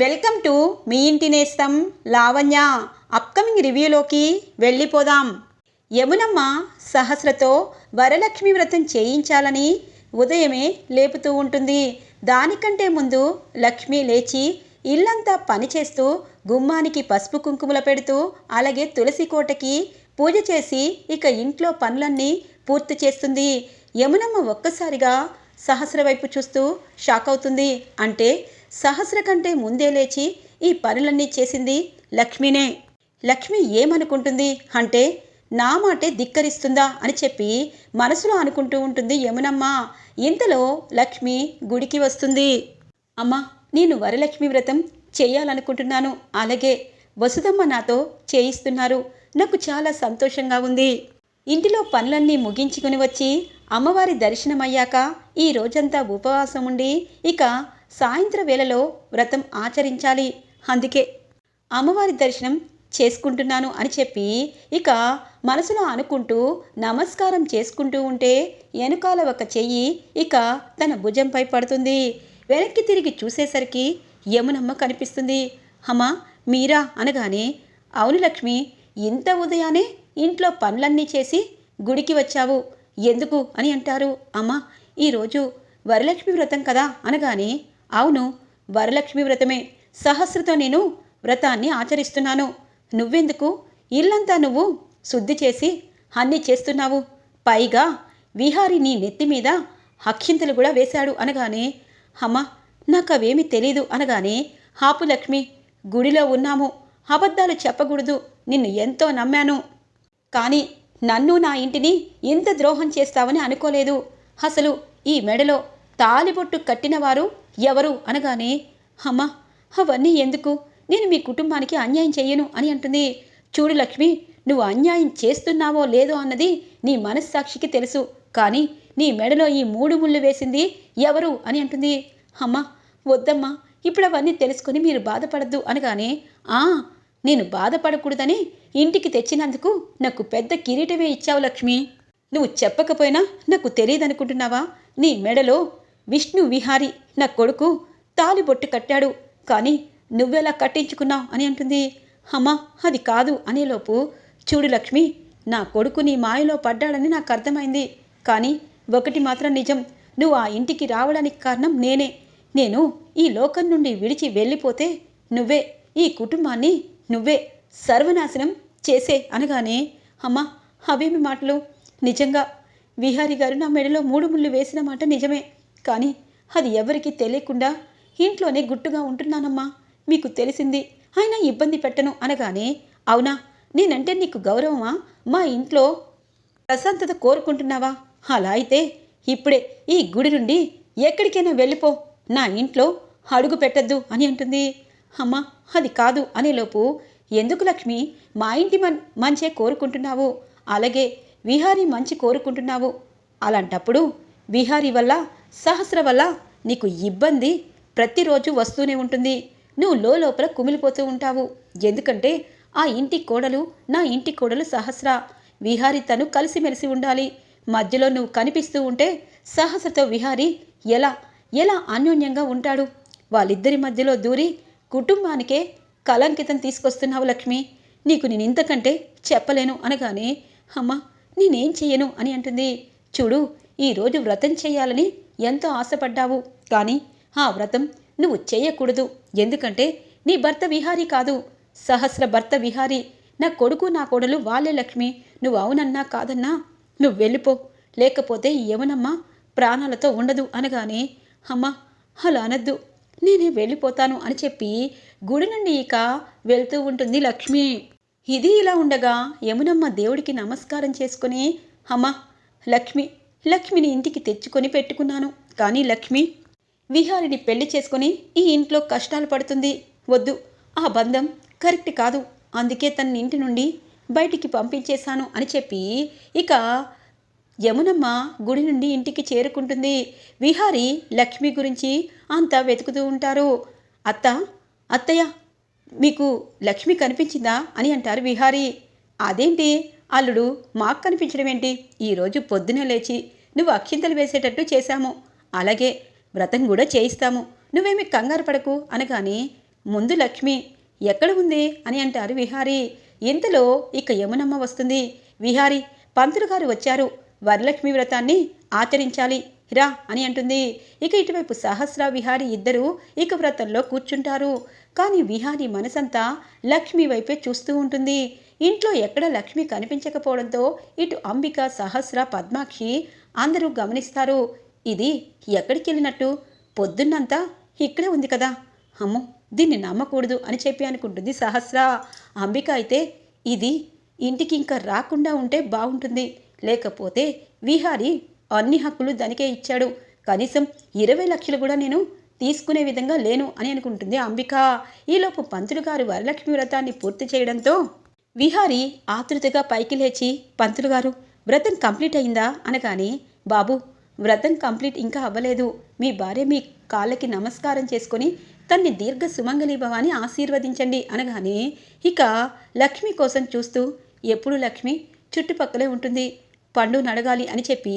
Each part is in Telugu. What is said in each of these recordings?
వెల్కమ్ టు మీ ఇంటి నేస్తం లావణ్య. అప్కమింగ్ రివ్యూలోకి వెళ్ళిపోదాం. యమునమ్మ సహస్రతో వరలక్ష్మి వ్రతం చేయించాలని ఉదయమే లేపుతూ ఉంటుంది. దానికంటే ముందు లక్ష్మి లేచి ఇల్లంతా పనిచేస్తూ గుమ్మానికి పసుపు కుంకుమల పెడుతూ అలాగే తులసి కోటకి పూజ చేసి ఇక ఇంట్లో పనులన్నీ పూర్తి చేస్తుంది. యమునమ్మ ఒక్కసారిగా సహస్ర వైపు చూస్తూ షాక్ అవుతుంది. అంటే సహస్ర కంటే ముందే లేచి ఈ పనులన్నీ చేసింది లక్ష్మినే. లక్ష్మి ఏమనుకుంటుంది అంటే నా మాటే ధిక్కరిస్తుందా అని చెప్పి మనసులో అనుకుంటూ ఉంటుంది యమునమ్మ. ఇంతలో లక్ష్మి గుడికి వస్తుంది. అమ్మా నేను వరలక్ష్మి వ్రతం చేయాలనుకుంటున్నాను. అలాగే వసుదమ్మ నాతో చేయిస్తున్నారు. నాకు చాలా సంతోషంగా ఉంది. ఇంటిలో పనులన్నీ ముగించుకుని వచ్చి అమ్మవారి దర్శనమయ్యాక ఈ రోజంతా ఉపవాసం ఉండి ఇక సాయంత్ర వేళలో వ్రతం ఆచరించాలి. అందుకే అమ్మవారి దర్శనం చేసుకుంటున్నాను అని చెప్పి ఇక మనసులో అనుకుంటూ నమస్కారం చేసుకుంటూ ఉంటే వెనుకాల ఒక చెయ్యి ఇక తన భుజంపై పడుతుంది. వెనక్కి తిరిగి చూసేసరికి యమునమ్మ కనిపిస్తుంది. అమ్మా మీరా అనగానే అవును లక్ష్మి ఇంత ఉదయానే ఇంట్లో పనులన్నీ చేసి గుడికి వచ్చావు. ఎందుకు అని అంటారు. అమ్మా ఈరోజు వరలక్ష్మి వ్రతం కదా అనగానే అవును వరలక్ష్మి వ్రతమే. సహస్రతో నేను వ్రతాన్ని ఆచరిస్తున్నాను. నువ్వెందుకు? ఇల్లంతా నువ్వు శుద్ధి చేసి అన్నీ చేస్తున్నావు. పైగా విహారి నీ నెత్తి మీద అక్షింతలు కూడా వేశాడు అనగానే అమ్మ నాకు అవేమీ తెలీదు అనగానే హాపు లక్ష్మి గుడిలో ఉన్నాము. అబద్ధాలు చెప్పకూడదు. నిన్ను ఎంతో నమ్మాను. కానీ నన్ను నా ఇంటిని ఇంత ద్రోహం చేస్తావని అనుకోలేదు. అసలు ఈ మెడలో తాలిబొట్టు కట్టినవారు ఎవరు? అనగానే అమ్మా అవన్నీ ఎందుకు? నేను మీ కుటుంబానికి అన్యాయం చేయను అని అంటుంది. చూడు లక్ష్మి నువ్వు అన్యాయం చేస్తున్నావో లేదో అన్నది నీ మనస్సాక్షికి తెలుసు. కానీ నీ మెడలో ఈ మూడు ముళ్ళు వేసింది ఎవరు? అని అంటుంది. అమ్మా వద్దమ్మా ఇప్పుడు అవన్నీ తెలుసుకొని మీరు బాధపడద్దు అనగానే ఆ నేను బాధపడకూడదని ఇంటికి తెచ్చినందుకు నాకు పెద్ద కిరీటమే ఇచ్చావు లక్ష్మి. నువ్వు చెప్పకపోయినా నాకు తెలియదనుకుంటున్నావా? నీ మెడలో విష్ణు విహారి నా కొడుకు తాలిబొట్టు కట్టాడు. కానీ నువ్వెలా కట్టించుకున్నావు అని అంటుంది. అమ్మా అది కాదు అనేలోపు చూడు లక్ష్మి నా కొడుకు నీ మాయలో పడ్డాడని నాకు అర్థమైంది. కానీ ఒకటి మాత్రం నిజం నువ్వు ఆ ఇంటికి రావడానికి కారణం నేనే. నేను ఈ లోకం నుండి విడిచి వెళ్ళిపోతే నువ్వే ఈ కుటుంబాన్ని నువ్వే సర్వనాశనం చేసే అనగానే అమ్మా అవేమి మాటలు? నిజంగా విహారి గారు నా మెడలో మూడు ముళ్ళు వేసిన మాట నిజమే. కానీ అది ఎవరికీ తెలియకుండా ఇంట్లోనే గుట్టుగా ఉంటున్నానమ్మా. మీకు తెలిసింది. అయినా ఇబ్బంది పెట్టను అనగానే అవునా? నేనంటే నీకు గౌరవమా? మా ఇంట్లో ప్రశాంతత కోరుకుంటున్నావా? అలా అయితే ఇప్పుడే ఈ గుడి నుండి ఎక్కడికైనా వెళ్ళిపో. నా ఇంట్లో అడుగు పెట్టద్దు అని అంటుంది. అమ్మా అది కాదు అనేలోపు ఎందుకు లక్ష్మి? మా ఇంటి మన్ మంచే కోరుకుంటున్నావు. అలాగే విహారీ మంచి కోరుకుంటున్నావు. అలాంటప్పుడు విహారీ వల్ల సహస్ర వల్ల నీకు ఇబ్బంది ప్రతిరోజు వస్తూనే ఉంటుంది. నువ్వు లోపల కుమిలిపోతూ ఉంటావు. ఎందుకంటే ఆ ఇంటి కోడలు నా ఇంటి కోడలు సహస్ర. విహారి తను కలిసిమెలిసి ఉండాలి. మధ్యలో నువ్వు కనిపిస్తూ ఉంటే సహస్రతో విహారి ఎలా ఎలా అన్యోన్యంగా ఉంటాడు? వాళ్ళిద్దరి మధ్యలో దూరి కుటుంబానికే కలంకితం తీసుకొస్తున్నావు లక్ష్మి. నీకు నేను ఇంతకంటే చెప్పలేను అనగానే అమ్మ నేనేం చెయ్యను? అని అంటుంది. చూడు ఈరోజు వ్రతం చేయాలని ఎంతో ఆశపడ్డావు. కానీ ఆ వ్రతం నువ్వు చేయకూడదు. ఎందుకంటే నీ భర్త విహారీ కాదు. సహస్ర భర్త విహారీ. నా కొడుకు నా కోడలు వాళ్ళే లక్ష్మి. నువ్వు అవునన్నా కాదన్నా? నువ్వు వెళ్ళిపో. లేకపోతే ఏమనమ్మా? ప్రాణాలతో ఉండదు అనగానే అమ్మా అలా అనద్దు. నేనే వెళ్ళిపోతాను అని చెప్పి గుడి నుండి ఇక వెళ్తూ ఉంటుంది లక్ష్మి. ఇది ఇలా ఉండగా యమునమ్మ దేవుడికి నమస్కారం చేసుకుని అమ్మా లక్ష్మి లక్ష్మిని ఇంటికి తెచ్చుకొని పెట్టుకున్నాను. కానీ లక్ష్మి విహారిని పెళ్ళి చేసుకొని ఈ ఇంట్లో కష్టాలు పడుతుంది. వద్దు ఆ బంధం కరెక్ట్ కాదు. అందుకే తన ఇంటి నుండి బయటికి పంపించేశాను అని చెప్పి ఇక యమునమ్మ గుడి నుండి ఇంటికి చేరుకుంటుంది. విహారి లక్ష్మి గురించి అంతా వెతుకుతూ ఉంటారు. అత్త అత్తయ్య మీకు లక్ష్మి కనిపించిందా అని అంటారు విహారి. అదేంటి? అల్లుడు మాకు కనిపించడం ఏంటి? ఈరోజు పొద్దునే లేచి నువ్వు అక్షింతలు వేసేటట్టు చేశాము. అలాగే వ్రతం కూడా చేయిస్తాము. నువ్వేమి కంగారు పడకు అనగానే ముందు లక్ష్మి ఎక్కడ ఉంది? అని అంటారు విహారీ. ఇంతలో ఇక యమునమ్మ వస్తుంది. విహారీ పంతులు గారు వచ్చారు. వరలక్ష్మి వ్రతాన్ని ఆచరించాలి రా అని అంటుంది. ఇక ఇటువైపు సహస్ర విహారి ఇద్దరు ఇక వ్రతంలో కూర్చుంటారు. కానీ విహారి మనసంతా లక్ష్మి వైపే చూస్తూ ఉంటుంది. ఇంట్లో ఎక్కడ లక్ష్మి కనిపించకపోవడంతో ఇటు అంబిక సహస్ర పద్మాక్షి అందరూ గమనిస్తారు. ఇది ఎక్కడికి వెళ్ళినట్టు? పొద్దున్నంతా ఇక్కడే ఉంది కదా. అమ్మో దీన్ని నమ్మకూడదు అని చెప్పి అనుకుంటుంది సహస్ర. అంబిక అయితే ఇది ఇంటికి ఇంకా రాకుండా ఉంటే బాగుంటుంది. లేకపోతే విహారి అన్ని హక్కులు దానికే ఇచ్చాడు. కనీసం ఇరవై లక్షలు కూడా నేను తీసుకునే విధంగా లేను అని అనుకుంటుంది అంబిక. ఈలోపు పంతులు గారు వరలక్ష్మి వ్రతాన్ని పూర్తి చేయడంతో విహారి ఆతృతగా పైకి లేచి పంతులు గారు వ్రతం కంప్లీట్ అయిందా? అనగానే బాబు వ్రతం కంప్లీట్ ఇంకా అవ్వలేదు. మీ భార్య మీ కాళ్ళకి నమస్కారం చేసుకొని తన్ని దీర్ఘ సుమంగళి భవాని ఆశీర్వదించండి. అనగానే ఇక లక్ష్మి కోసం చూస్తూ ఎప్పుడు లక్ష్మి? చుట్టుపక్కలే ఉంటుంది. పండు నడగాలి అని చెప్పి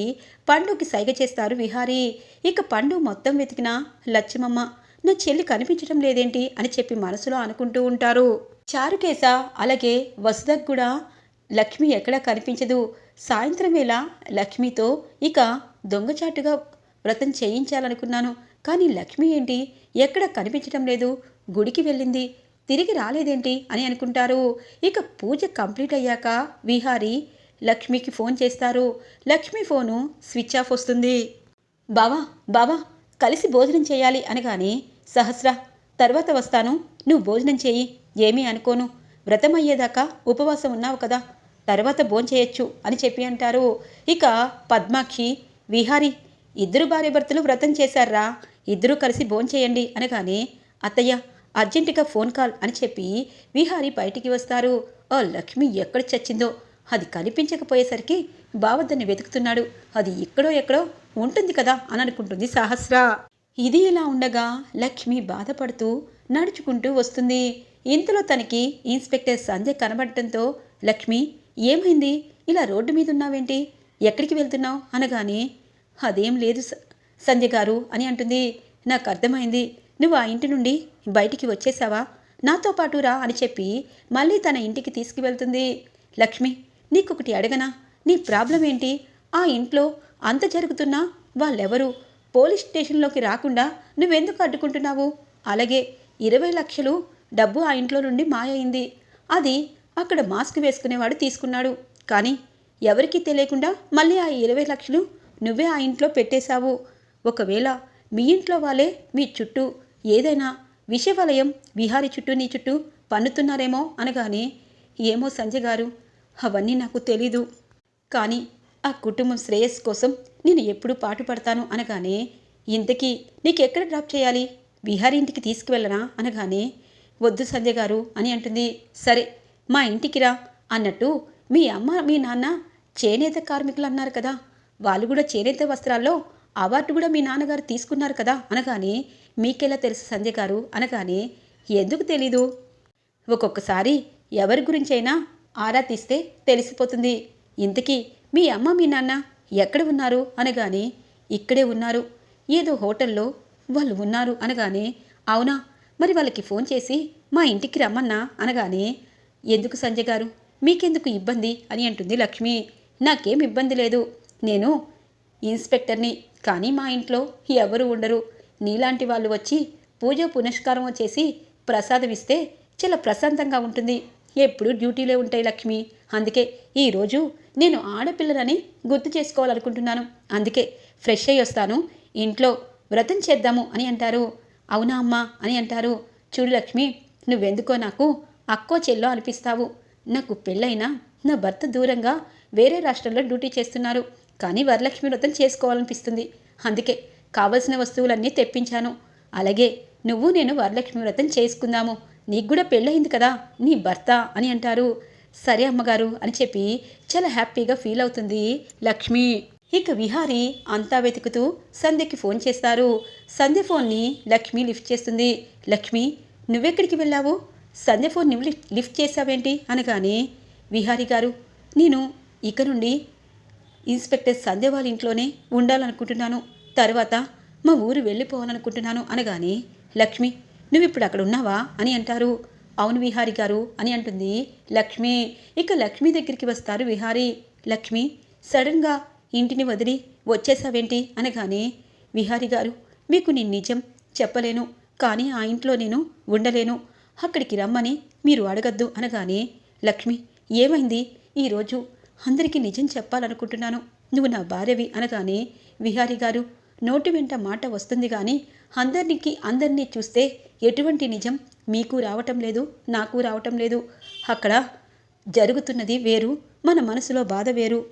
పండుకి సైగ చేస్తారు విహారీ. ఇక పండు మొత్తం వెతికినా లక్ష్మమ్మ నా చెల్లి కనిపించడం లేదేంటి? అని చెప్పి మనసులో అనుకుంటూ ఉంటారు. చారుకేశ అలాగే వసుధకు కూడా లక్ష్మి ఎక్కడా కనిపించదు. సాయంత్రం వేళ లక్ష్మితో ఇక దొంగచాటుగా వ్రతం చేయించాలనుకున్నాను. కానీ లక్ష్మి ఏంటి? ఎక్కడ కనిపించడం లేదు. గుడికి వెళ్ళింది. తిరిగి రాలేదేంటి అని అనుకుంటారు. ఇక పూజ కంప్లీట్ అయ్యాక విహారీ లక్ష్మికి ఫోన్ చేస్తారు. లక్ష్మి ఫోను స్విచ్ ఆఫ్ వస్తుంది. బావా బావా కలిసి భోజనం చేయాలి అనగానే సహస్ర తర్వాత వస్తాను. నువ్వు భోజనం చేయి. ఏమీ అనుకోను. వ్రతం అయ్యేదాకా ఉపవాసం ఉన్నావు కదా తర్వాత భోంచేయచ్చు అని చెప్పి అంటారు. ఇక పద్మాక్షి విహారి ఇద్దరు భార్యభర్తలు వ్రతం చేశారా? ఇద్దరూ కలిసి భోంచేయండి అనగానే అత్తయ్య అర్జెంటుగా ఫోన్ కాల్ అని చెప్పి విహారి బయటికి వస్తారు. ఆ లక్ష్మి ఎక్కడ చచ్చిందో అది కనిపించకపోయేసరికి బావ వెతుకుతున్నాడు. అది ఎక్కడో ఎక్కడో ఉంటుంది కదా అని అనుకుంటుంది సహస్ర. ఇది ఇలా ఉండగా లక్ష్మి బాధపడుతూ నడుచుకుంటూ వస్తుంది. ఇంతలో తనకి ఇన్స్పెక్టర్ సంధ్య కనబడటంతో లక్ష్మి ఏమైంది? ఇలా రోడ్డు మీద ఉన్నావేంటి? ఎక్కడికి వెళ్తున్నావు? అనగానే అదేం లేదు స- సంధ్య గారు అని అంటుంది. నాకు అర్థమైంది. నువ్వు ఆ ఇంటి నుండి బయటికి వచ్చేసావా? నాతో పాటు రా అని చెప్పి మళ్ళీ తన ఇంటికి తీసుకువెళ్తుంది. లక్ష్మి నీకొకటి అడగనా? నీ ప్రాబ్లం ఏంటి? ఆ ఇంట్లో అంత జరుగుతున్నా వాళ్ళెవరు? పోలీస్ స్టేషన్లోకి రాకుండా నువ్వెందుకు అడ్డుకుంటున్నావు? అలాగే ఇరవై లక్షలు డబ్బు ఆ ఇంట్లో నుండి మాయైంది. అది అక్కడ మాస్క్ వేసుకునేవాడు తీసుకున్నాడు. కానీ ఎవరికీ తెలియకుండా మళ్ళీ ఆ ఇరవై లక్షలు నువ్వే ఆ ఇంట్లో పెట్టేశావు. ఒకవేళ మీ ఇంట్లో వాళ్ళే మీ చుట్టూ ఏదైనా విషవలయం విహారి చుట్టూ నీ చుట్టూ పన్నుతున్నారేమో అనగానే ఏమో సంజయ్ గారు అవన్నీ నాకు తెలీదు. కానీ ఆ కుటుంబం శ్రేయస్ కోసం నేను ఎప్పుడు పాటుపడతాను అనగానే ఇంతకీ నీకెక్కడ డ్రాప్ చేయాలి? విహారీ ఇంటికి తీసుకువెళ్ళనా? అనగానే వద్దు సంధ్య గారు అని అంటుంది. సరే మా ఇంటికి రా అన్నట్టు మీ అమ్మ మీ నాన్న చేనేత కార్మికులు అన్నారు కదా. వాళ్ళు కూడా చేనేత వస్త్రాల్లో అవార్డు కూడా మీ నాన్నగారు తీసుకున్నారు కదా అనగానే మీకెలా తెలుసు సంధ్య గారు అనగానే ఎందుకు తెలీదు? ఒక్కొక్కసారి ఎవరి గురించైనా ఆరా తీస్తే తెలిసిపోతుంది. ఇంతకీ మీ అమ్మ మీ నాన్న ఎక్కడ ఉన్నారు అనగానే ఇక్కడే ఉన్నారు. ఏదో హోటల్లో వాళ్ళు ఉన్నారు అనగానే అవునా మరి వాళ్ళకి ఫోన్ చేసి మా ఇంటికి రమ్మన్నా అనగానే ఎందుకు సంజయ్ గారు? మీకెందుకు ఇబ్బంది? అని అంటుంది లక్ష్మి. నాకేం ఇబ్బంది లేదు. నేను ఇన్స్పెక్టర్ని. కానీ మా ఇంట్లో ఎవరు ఉండరు. నీలాంటి వాళ్ళు వచ్చి పూజ పునస్కారం చేసి ప్రసాదం ఇస్తే చాలా ప్రశాంతంగా ఉంటుంది. ఎప్పుడు డ్యూటీలే ఉంటాయి లక్ష్మి. అందుకే ఈరోజు నేను ఆడపిల్లనని గుర్తు చేసుకోవాలనుకుంటున్నాను. అందుకే ఫ్రెష్ అయ్యి వస్తాను. ఇంట్లో వ్రతం చేద్దాము అని అంటారు. అవునా అమ్మా అని అంటారు. చూడు లక్ష్మి నువ్వెందుకో నాకు అక్కో చెల్లో అనిపిస్తావు. నాకు పెళ్ళైనా నా భర్త దూరంగా వేరే రాష్ట్రంలో డ్యూటీ చేస్తున్నారు. కానీ వరలక్ష్మి వ్రతం చేసుకోవాలనిపిస్తుంది. అందుకే కావలసిన వస్తువులన్నీ తెప్పించాను. అలాగే నువ్వు నేను వరలక్ష్మి వ్రతం చేసుకుందాము. నీకు కూడా పెళ్ళయింది కదా నీ భర్త అని అంటారు. సరే అమ్మగారు అని చెప్పి చాలా హ్యాపీగా ఫీల్ అవుతుంది లక్ష్మి. ఇక విహారి అంతా వెతుకుతూ సంధ్యకి ఫోన్ చేస్తారు. సంధ్య ఫోన్ని లక్ష్మి లిఫ్ట్ చేస్తుంది. లక్ష్మి నువ్వెక్కడికి వెళ్ళావు? సంధ్య ఫోన్ నువ్వు లిఫ్ట్ లిఫ్ట్ చేసావేంటి అనగానే విహారి గారు నేను ఇక నుండి ఇన్స్పెక్టర్ సంధ్య వాళ్ళ ఇంట్లోనే ఉండాలనుకుంటున్నాను. తర్వాత మా ఊరు వెళ్ళిపోవాలనుకుంటున్నాను. అనగానే లక్ష్మి నువ్వు ఇప్పుడు అక్కడ ఉన్నావా? అని అంటారు. అవును విహారి గారు అని అంటుంది లక్ష్మి. ఇక లక్ష్మి దగ్గరికి వస్తారు విహారి. లక్ష్మి సడన్గా ఇంటిని వదిలి వచ్చేసావేంటి? అనగానే విహారి గారు మీకు నేను నిజం చెప్పలేను కానీ ఆ ఇంట్లో నేను ఉండలేను. అక్కడికి రమ్మని మీరు అడగద్దు అనగానే లక్ష్మి ఏమైంది? ఈరోజు అందరికీ నిజం చెప్పాలనుకుంటున్నాను. నువ్వు నా భార్యవి అనగానే విహారి గారు నోటి వెంట మాట వస్తుంది కానీ అందరికి అందరినీ చూస్తే ఎటువంటి నిజం మీకు రావటం లేదు నాకు రావటం లేదు. అక్కడ జరుగుతున్నది వేరు మన మనసులో బాధ వేరు.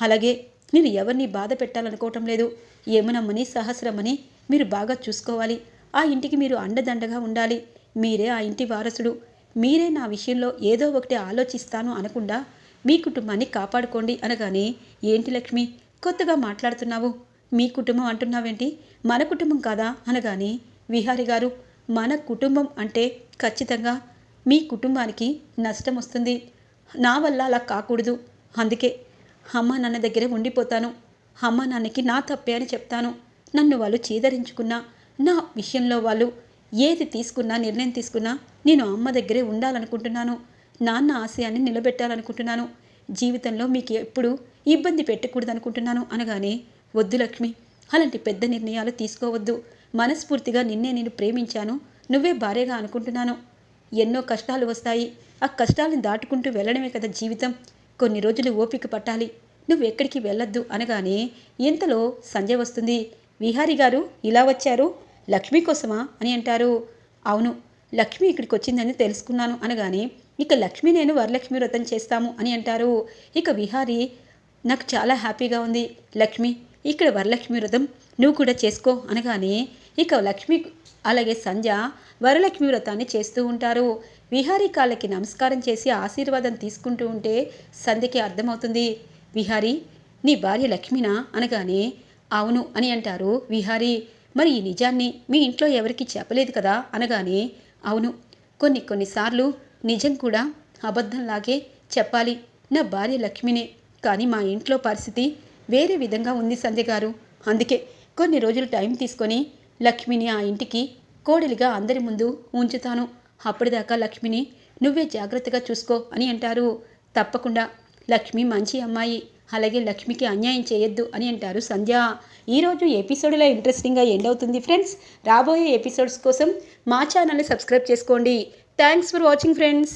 అలాగే నేను ఎవరిని బాధ పెట్టాలనుకోవటం లేదు. యమునమ్మని సహస్రమని మీరు బాగా చూసుకోవాలి. ఆ ఇంటికి మీరు అండదండగా ఉండాలి. మీరే ఆ ఇంటి వారసుడు. మీరే నా విషయంలో ఏదో ఒకటి ఆలోచిస్తాను అనకుండా మీ కుటుంబాన్ని కాపాడుకోండి అనగానే ఏంటి లక్ష్మి కొత్తగా మాట్లాడుతున్నావు? మీ కుటుంబం అంటున్నావేంటి? మన కుటుంబం కాదా? అనగానే విహారి గారు మన కుటుంబం అంటే ఖచ్చితంగా మీ కుటుంబానికి నష్టం వస్తుంది. నా వల్ల అలా కాకూడదు. అందుకే అమ్మ నాన్న దగ్గరే ఉండిపోతాను. అమ్మ నాన్నకి నా తప్పే అని చెప్తాను. నన్ను వాళ్ళు చీదరించుకున్నా నా విషయంలో వాళ్ళు ఏది తీసుకున్నా నిర్ణయం తీసుకున్నా నేను అమ్మ దగ్గరే ఉండాలనుకుంటున్నాను. నాన్న ఆశయాన్ని నిలబెట్టాలనుకుంటున్నాను. జీవితంలో మీకు ఎప్పుడు ఇబ్బంది పెట్టకూడదు అనుకుంటున్నాను అనగానే వద్దు లక్ష్మి అలాంటి పెద్ద నిర్ణయాలు తీసుకోవద్దు. మనస్ఫూర్తిగా నిన్నే నేను ప్రేమించాను. నువ్వే భార్యగా అనుకుంటున్నాను. ఎన్నో కష్టాలు వస్తాయి. ఆ కష్టాలను దాటుకుంటూ వెళ్ళడమే కదా జీవితం. కొన్ని రోజులు ఓపిక పట్టాలి. నువ్వు ఎక్కడికి వెళ్ళొద్దు అనగానే ఇంతలో సంజయ్ వస్తుంది. విహారి గారు ఇలా వచ్చారు? లక్ష్మి కోసమా? అని అంటారు. అవును లక్ష్మి ఇక్కడికి వచ్చిందని తెలుసుకున్నాను అనగానే ఇక లక్ష్మి నేను వరలక్ష్మి వ్రతం చేస్తాము అని అంటారు. ఇక విహారి నాకు చాలా హ్యాపీగా ఉంది. లక్ష్మి ఇక్కడ వరలక్ష్మి వ్రతం నువ్వు కూడా చేసుకో అనగానే ఇక లక్ష్మి అలాగే సంధ్య వరలక్ష్మి వ్రతాన్ని చేస్తూ ఉంటారు. విహారీ కాళ్ళకి నమస్కారం చేసి ఆశీర్వాదం తీసుకుంటూ ఉంటే సంధ్యకి అర్థమవుతుంది. విహారీ నీ భార్య లక్ష్మినా? అనగానే అవును అని అంటారు విహారీ. మరి ఈ నిజాన్ని మీ ఇంట్లో ఎవరికి చెప్పలేదు కదా? అనగానే అవును. కొన్ని కొన్నిసార్లు నిజం కూడా అబద్ధంలాగే చెప్పాలి. నా భార్య లక్ష్మినే. కానీ మా ఇంట్లో పరిస్థితి వేరే విధంగా ఉంది సంధ్య గారు. అందుకే కొన్ని రోజులు టైం తీసుకొని లక్ష్మిని ఆ ఇంటికి కోడలిగా అందరి ముందు ఉంచుతాను. అప్పటిదాకా లక్ష్మిని నువ్వే జాగ్రత్తగా చూసుకో అని అంటారు. తప్పకుండా. లక్ష్మి మంచి అమ్మాయి. అలాగే లక్ష్మికి అన్యాయం చేయొద్దు అని అంటారు సంధ్య. ఈరోజు ఎపిసోడ్లో ఇంట్రెస్టింగ్గా ఎండ్ అవుతుంది ఫ్రెండ్స్. రాబోయే ఎపిసోడ్స్ కోసం మా ఛానల్ని సబ్స్క్రైబ్ చేసుకోండి. Thanks for watching friends.